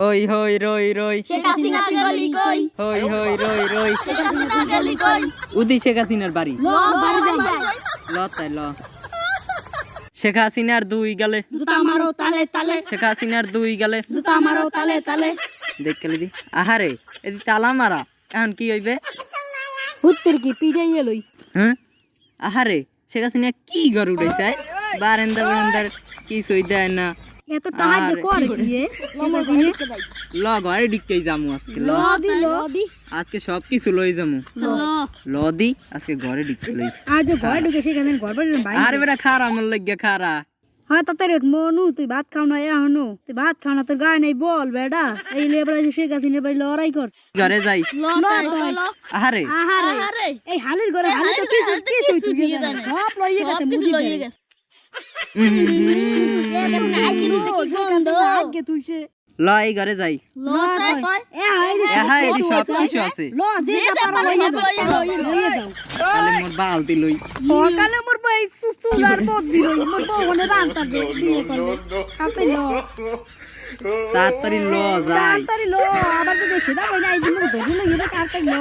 হই হই রই রই হই হই রই রই উদি শেখ হাসিনার বাড়ি। ল ল তাই ল। শেখ হাসিনার দুই গেলে। জুতা মারো তালে তালে। শেখ হাসিনার দুই গেলে। জুতা মারো তালে তালে। দেখ কেলে দি। আহারে এদি তালা মারা। এখন কি হইবে? উত্তর কি? পিড়াইয়ে লই। হ্যাঁ? আহারে শেখ হাসিনা কি ঘর উঠেছে বারেন্দা বারেন্দার কি সই দেয় না। এত দিয়ে কর? কি ল ঘরে ডিকতেই যামু আজকে ল। লদি লদি আজকে সব কিছু লই যামু। ল। দি আজকে ঘরে ডিকতে লই। আজ ঘর ঢুকে সেখানে ঘর বাড়ি ভাই আরে বেটা খারা আমার লাগিয়া খারা। হ্যাঁ তাতে রেট মনু তুই ভাত খাও না এখনও তুই ভাত খাও না তোর গায়ে নেই বল বেডা এই লেবার আছে শেখ হাসিনার বাড়ি লড়াই কর। ঘরে যাই। আহারে। আহারে। এই হালির ঘরে হালি তো কিছু কিছু সব লইয়ে গেছে মুদি ল ঘরে যাই হ্যাঁ সব আছে বালতি লই সকালে মোর ভাই সুসুলার বদ মোর মানে রান্তা বিয়ে করলে ল তাড়াতাড়ি ল যাই তাড়াতাড়ি লো আবার তো দেশে না ভাই না এই ধরে লইয়ে কাটতে লো